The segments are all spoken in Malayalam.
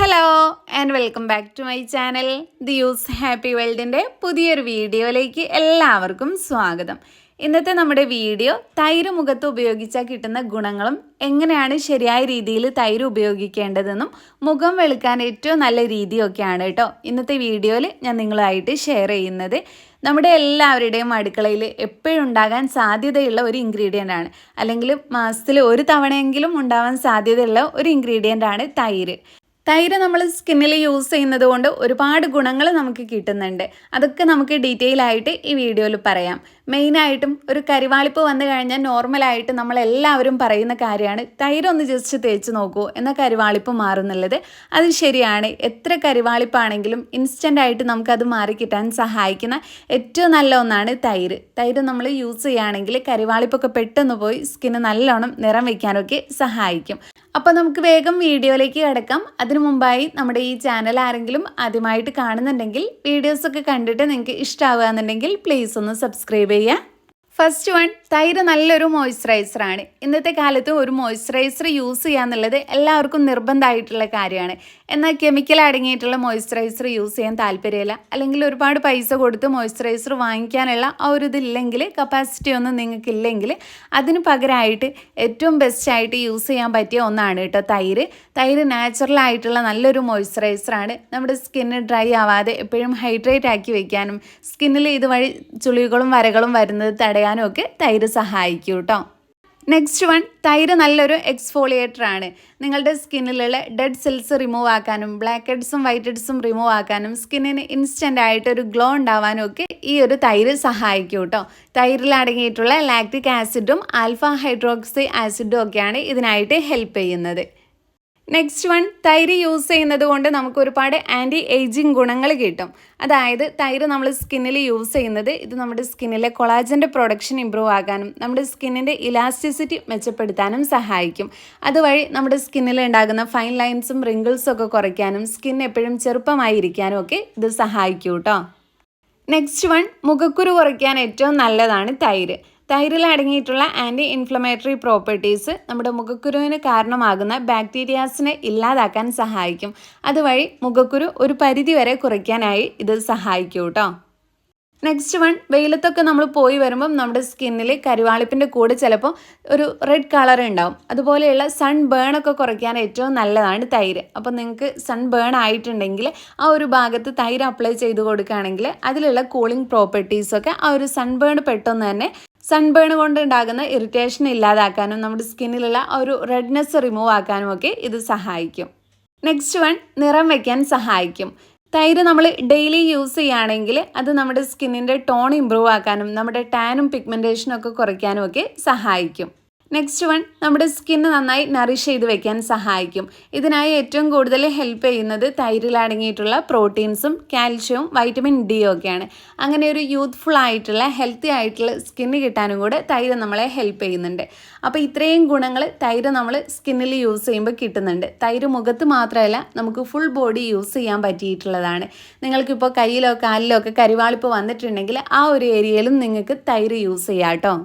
Hello and welcome back to my channel the use happy വേൾഡിന്റെ പുതിയൊരു വീഡിയോയിലേക്ക് എല്ലാവർക്കും സ്വാഗതം. ഇന്നത്തെ നമ്മുടെ വീഡിയോ തൈര് മുഖത്ത് ഉപയോഗിച്ചാൽ കിട്ടുന്ന ഗുണങ്ങളും എങ്ങനെയാണ് ശരിയായ രീതിയിൽ തൈര് ഉപയോഗിക്കേണ്ടതെന്നും മുഖം വെളുക്കാൻ ഏറ്റവും നല്ല രീതിയൊക്കെയാണ് കേട്ടോ ഇന്നത്തെ വീഡിയോയിൽ ഞാൻ നിങ്ങളായിട്ട് ഷെയർ ചെയ്യുന്നത്. നമ്മുടെ എല്ലാവരുടെയും അടുക്കളയിൽ എപ്പോഴും ഉണ്ടാകാൻ സാധ്യതയുള്ള ഒരു ഇൻഗ്രീഡിയന്റ് ആണ്. അല്ലെങ്കിൽ മാസത്തിൽ ഒരു തവണയെങ്കിലും ഉണ്ടാവാൻ സാധ്യതയുള്ള ഒരു ഇൻഗ്രീഡിയന്റ് ആണ് തൈര്. തൈര് നമ്മൾ സ്കിന്നിൽ യൂസ് ചെയ്യുന്നത് കൊണ്ട് ഒരുപാട് ഗുണങ്ങൾ നമുക്ക് കിട്ടുന്നുണ്ട്. അതൊക്കെ നമുക്ക് ഡീറ്റെയിൽ ആയിട്ട് ഈ വീഡിയോയിൽ പറയാം. മെയിനായിട്ടും ഒരു കരിവാളിപ്പ് വന്നു കഴിഞ്ഞാൽ നോർമലായിട്ട് നമ്മൾ എല്ലാവരും പറയുന്ന കാര്യമാണ്. തൈര് ഒന്ന് ജസ്റ്റ് തേച്ച് നോക്കൂ എന്ന കരിവാളിപ്പ് മാറുന്നുള്ളത്. അത് ശരിയാണ്. എത്ര കരിവാളിപ്പാണെങ്കിലും ഇൻസ്റ്റന്റ് ആയിട്ട് നമുക്കത് മാറിക്കിട്ടാൻ സഹായിക്കുന്ന ഏറ്റവും നല്ല ഒന്നാണ് തൈര്. തൈര് നമ്മൾ യൂസ് ചെയ്യുകയാണെങ്കിൽ കരിവാളിപ്പൊക്കെ പെട്ടെന്ന് പോയി സ്കിന്ന് നല്ലോണം നിറം വയ്ക്കാനൊക്കെ സഹായിക്കും. അപ്പോൾ നമുക്ക് വേഗം വീഡിയോയിലേക്ക് കിടക്കാം. അതിനു മുമ്പായി നമ്മുടെ ഈ ചാനൽ ആരെങ്കിലും ആദ്യമായിട്ട് കാണുന്നുണ്ടെങ്കിൽ വീഡിയോസൊക്കെ കണ്ടിട്ട് നിങ്ങൾക്ക് ഇഷ്ടമാവുകയെന്നുണ്ടെങ്കിൽ പ്ലീസ് ഒന്ന് സബ്സ്ക്രൈബ് ചെയ്യുക ഫസ്റ്റ് വൺ തൈര് നല്ലൊരു മോയ്സ്ചറൈസറാണ് ഇന്നത്തെ കാലത്ത് ഒരു മോയ്സ്ചറൈസർ യൂസ് ചെയ്യുക എന്നുള്ളത് എല്ലാവർക്കും നിർബന്ധമായിട്ടുള്ള കാര്യമാണ്. എന്നാൽ കെമിക്കൽ അടങ്ങിയിട്ടുള്ള മോയ്സ്ചറൈസർ യൂസ് ചെയ്യാൻ താല്പര്യമില്ല. അല്ലെങ്കിൽ ഒരുപാട് പൈസ കൊടുത്ത് മോയ്സ്ചറൈസർ വാങ്ങിക്കാനുള്ള ആ ഒരു ഇതില്ലെങ്കിൽ കപ്പാസിറ്റി ഒന്നും നിങ്ങൾക്കില്ലെങ്കിൽ അതിന് പകരമായിട്ട് ഏറ്റവും ബെസ്റ്റായിട്ട് യൂസ് ചെയ്യാൻ പറ്റിയ ഒന്നാണ് കേട്ടോ തൈര്. തൈര് നാച്ചുറലായിട്ടുള്ള നല്ലൊരു മോയ്സ്ചറൈസറാണ് നമ്മുടെ സ്കിന്ന് ഡ്രൈ ആവാതെ എപ്പോഴും ഹൈഡ്രേറ്റ് ആക്കി വെക്കാനും സ്കിന്നിൽ ഇതുവഴി ചുളികളും വരകളും വരുന്നത് തടയാനും ഒക്കെ തൈര് സഹായിക്കും കേട്ടോ നെക്സ്റ്റ് വൺ തൈര് നല്ലൊരു എക്സ്ഫോളിയേറ്റർ ആണ്. നിങ്ങളുടെ സ്കിന്നിലുള്ള ഡെഡ് സെൽസ് റിമൂവ് ആക്കാനും ബ്ലാക്ക് ഹെഡ്സും വൈറ്റ് ഹെഡ്സും റിമൂവ് ആക്കാനും സ്കിന്നിന് ഇൻസ്റ്റന്റ് ആയിട്ട് ഒരു ഗ്ലോ ഉണ്ടാവാനും ഒക്കെ ഈ ഒരു തൈര് സഹായിക്കും കേട്ടോ തൈരിൽ അടങ്ങിയിട്ടുള്ള ലാക്റ്റിക് ആസിഡും ആൽഫ ഹൈഡ്രോക്സി ആസിഡും ഒക്കെയാണ് ഇതിനായിട്ട് ഹെൽപ്പ് ചെയ്യുന്നത്. നെക്സ്റ്റ് വൺ തൈര് യൂസ് ചെയ്യുന്നത് കൊണ്ട് നമുക്ക് ഒരുപാട് ആന്റി ഏജിങ് ഗുണങ്ങൾ കിട്ടും. അതായത് തൈര് നമ്മൾ സ്കിന്നിൽ യൂസ് ചെയ്യുന്നത് ഇത് നമ്മുടെ സ്കിന്നിലെ കൊളാജന്റെ പ്രൊഡക്ഷൻ ഇമ്പ്രൂവ് ആകാനും നമ്മുടെ സ്കിന്നിന്റെ ഇലാസ്റ്റിസിറ്റി മെച്ചപ്പെടുത്താനും സഹായിക്കും. അതുവഴി നമ്മുടെ സ്കിന്നിൽ ഉണ്ടാകുന്ന ഫൈൻ ലൈൻസും റിങ്കിൾസും ഒക്കെ കുറയ്ക്കാനും സ്കിൻ എപ്പോഴും ചെറുപ്പമായിരിക്കാനും ഒക്കെ ഇത് സഹായിക്കും കേട്ടോ നെക്സ്റ്റ് വൺ മുഖക്കുരു കുറയ്ക്കാൻ ഏറ്റവും നല്ലതാണ് തൈര്. തൈരിൽ അടങ്ങിയിട്ടുള്ള ആന്റി ഇൻഫ്ലമേറ്ററി പ്രോപ്പർട്ടീസ് നമ്മുടെ മുഖക്കുരുവിന് കാരണമാകുന്ന ബാക്ടീരിയാസിനെ ഇല്ലാതാക്കാൻ സഹായിക്കും. അതുവഴി മുഖക്കുരു ഒരു പരിധിവരെ കുറയ്ക്കാനായി ഇത് സഹായിക്കും കേട്ടോ നെക്സ്റ്റ് വൺ വെയിലത്തൊക്കെ നമ്മൾ പോയി വരുമ്പം നമ്മുടെ സ്കിന്നിൽ കരുവാളിപ്പിന്റെ കൂടെ ചിലപ്പോൾ ഒരു റെഡ് കളർ ഉണ്ടാവും. അതുപോലെയുള്ള സൺ ബേൺ ഒക്കെ കുറയ്ക്കാൻ ഏറ്റവും നല്ലതാണ് തൈര്. അപ്പോൾ നിങ്ങൾക്ക് സൺ ബേൺ ആയിട്ടുണ്ടെങ്കിൽ ആ ഒരു ഭാഗത്ത് തൈര് അപ്ലൈ ചെയ്ത് കൊടുക്കുകയാണെങ്കിൽ അതിലുള്ള കൂളിംഗ് പ്രോപ്പർട്ടീസൊക്കെ ആ ഒരു സൺ ബേൺ പെട്ടെന്ന് തന്നെ സൺബേൺ കൊണ്ട് ഉണ്ടാകുന്ന ഇറിറ്റേഷൻ ഇല്ലാതാക്കാനും നമ്മുടെ സ്കിന്നിലുള്ള ഒരു റെഡ്നെസ് റിമൂവ് ആക്കാനും ഒക്കെ ഇത് സഹായിക്കും. നെക്സ്റ്റ് വൺ നിറം വയ്ക്കാൻ സഹായിക്കും. തൈര് നമ്മൾ ഡെയിലി യൂസ് ചെയ്യുകയാണെങ്കിൽ അത് നമ്മുടെ സ്കിന്നിന്റെ ടോൺ ഇമ്പ്രൂവ് ആക്കാനും നമ്മുടെ ടാനും പിഗ്മെന്റേഷനും ഒക്കെ കുറയ്ക്കാനും ഒക്കെ സഹായിക്കും. നെക്സ്റ്റ് വൺ നമ്മുടെ സ്കിന്ന് നന്നായി നറിഷ് ചെയ്ത് വെക്കാൻ സഹായിക്കും. ഇതിനായി ഏറ്റവും കൂടുതൽ ഹെൽപ്പ് ചെയ്യുന്നത് തൈരിൽ അടങ്ങിയിട്ടുള്ള പ്രോട്ടീൻസും കാൽഷ്യവും വൈറ്റമിൻ ഡിയും ഒക്കെയാണ്. അങ്ങനെ ഒരു യൂത്ത്ഫുൾ ആയിട്ടുള്ള ഹെൽത്തി ആയിട്ടുള്ള സ്കിന്ന് കിട്ടാനും കൂടെ തൈര് നമ്മളെ ഹെൽപ്പ് ചെയ്യുന്നുണ്ട്. അപ്പോൾ ഇത്രയും ഗുണങ്ങൾ തൈര് നമ്മൾ സ്കിന്നിൽ യൂസ് ചെയ്യുമ്പോൾ കിട്ടുന്നുണ്ട്. തൈര് മുഖത്ത് മാത്രമല്ല നമുക്ക് ഫുൾ ബോഡി യൂസ് ചെയ്യാൻ പറ്റിയിട്ടുള്ളതാണ്. നിങ്ങൾക്കിപ്പോൾ കയ്യിലോ കാലിലോ ഒക്കെ കരിവാളിപ്പ് വന്നിട്ടുണ്ടെങ്കിൽ ആ ഒരു ഏരിയയിലും നിങ്ങൾക്ക് തൈര് യൂസ് ചെയ്യാം കേട്ടോ.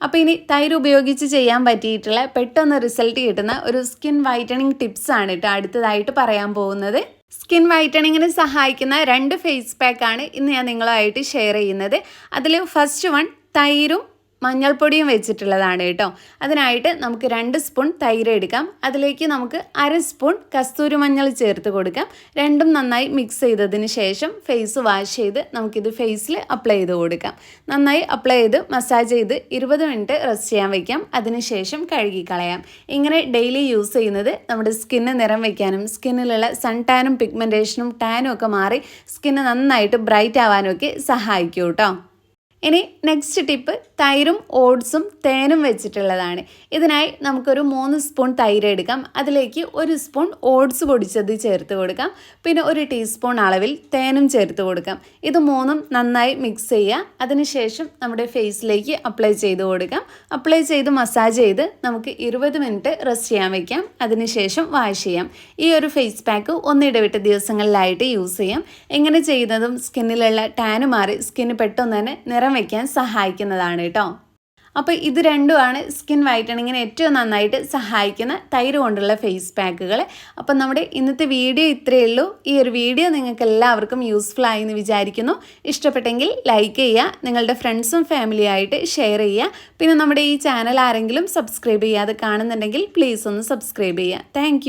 അപ്പോൾ ഇനി തൈര് ഉപയോഗിച്ച് ചെയ്യാൻ പറ്റിയിട്ടുള്ള പെട്ടെന്ന് റിസൾട്ട് കിട്ടുന്ന ഒരു സ്കിൻ വൈറ്റണിങ് ടിപ്സ് ആണ് കേട്ടോ അടുത്തതായിട്ട് പറയാൻ പോകുന്നത്. സ്കിൻ വൈറ്റണിങ്ങിന് സഹായിക്കുന്ന രണ്ട് ഫേസ് പാക്കാണ് ഇന്ന് ഞാൻ നിങ്ങളുമായിട്ട് ഷെയർ ചെയ്യുന്നത്. അതിൽ ഫസ്റ്റ് വൺ തൈരും മഞ്ഞൾപ്പൊടിയും വെച്ചിട്ടുള്ളതാണ് കേട്ടോ. അതിനായിട്ട് നമുക്ക് രണ്ട് സ്പൂൺ തൈര് എടുക്കാം. അതിലേക്ക് നമുക്ക് അര സ്പൂൺ കസ്തൂരി മഞ്ഞൾ ചേർത്ത് കൊടുക്കാം. രണ്ടും നന്നായി മിക്സ് ചെയ്തതിന് ശേഷം ഫേസ് വാഷ് ചെയ്ത് നമുക്കിത് ഫേസിൽ അപ്ലൈ ചെയ്ത് കൊടുക്കാം. നന്നായി അപ്ലൈ ചെയ്ത് മസാജ് ചെയ്ത് ഇരുപത് മിനിറ്റ് റെസ്റ്റ് ചെയ്യാൻ വയ്ക്കാം അതിനുശേഷം കഴുകി കളയാം ഇങ്ങനെ ഡെയിലി യൂസ് ചെയ്യുന്നത് നമ്മുടെ സ്കിന്ന് നിറം വയ്ക്കാനും സ്കിന്നിലുള്ള സൺ ടാനും പിഗ്മെന്റേഷനും ടാനും ഒക്കെ മാറി സ്കിന്ന് നന്നായിട്ട് ബ്രൈറ്റ് ആവാനും ഒക്കെ സഹായിക്കും കേട്ടോ. ഇനി നെക്സ്റ്റ് ടിപ്പ് തൈരും ഓട്സും തേനും വെച്ചിട്ടുള്ളതാണ്. ഇതിനായി നമുക്കൊരു മൂന്ന് സ്പൂൺ തൈര് എടുക്കാം. അതിലേക്ക് ഒരു സ്പൂൺ ഓട്സ് പൊടിച്ചത് ചേർത്ത് കൊടുക്കാം. പിന്നെ ഒരു ടീസ്പൂൺ അളവിൽ തേനും ചേർത്ത് കൊടുക്കാം. ഇത് മൂന്നും നന്നായി മിക്സ് ചെയ്യുക. അതിനുശേഷം നമ്മുടെ ഫേസിലേക്ക് അപ്ലൈ ചെയ്ത് കൊടുക്കാം. അപ്ലൈ ചെയ്ത് മസാജ് ചെയ്ത് നമുക്ക് ഇരുപത് മിനിറ്റ് റെസ്റ്റ് ചെയ്യാൻ വയ്ക്കാം അതിനുശേഷം വാഷ് ചെയ്യാം. ഈ ഒരു ഫേസ് പാക്ക് ഒന്നിടവിട്ട ദിവസങ്ങളിലായിട്ട് യൂസ് ചെയ്യാം. എങ്ങനെ ചെയ്യുന്നതും സ്കിന്നിലുള്ള ടാന് മാറി സ്കിന്ന് പെട്ടെന്ന് തന്നെ നിറം വയ്ക്കാൻ സഹായിക്കുന്നതാണ് കേട്ടോ. അപ്പോൾ ഇത് രണ്ടുമാണ് സ്കിൻ വൈറ്റണിങ്ങിന് ഏറ്റവും നന്നായിട്ട് സഹായിക്കുന്ന തൈര് കൊണ്ടുള്ള ഫേസ് പാക്കുകൾ അപ്പം നമ്മുടെ ഇന്നത്തെ വീഡിയോ ഇത്രയേ ഉള്ളൂ. ഈ ഒരു വീഡിയോ നിങ്ങൾക്ക് എല്ലാവർക്കും യൂസ്ഫുൾ ആയി എന്ന് വിചാരിക്കുന്നു. ഇഷ്ടപ്പെട്ടെങ്കിൽ ലൈക്ക് ചെയ്യുക നിങ്ങളുടെ ഫ്രണ്ട്സും ഫാമിലിയായിട്ട് ഷെയർ ചെയ്യുക. പിന്നെ നമ്മുടെ ഈ ചാനൽ ആരെങ്കിലും സബ്സ്ക്രൈബ് ചെയ്യാതെ കാണുന്നുണ്ടെങ്കിൽ പ്ലീസ് ഒന്ന് സബ്സ്ക്രൈബ് ചെയ്യുക. താങ്ക്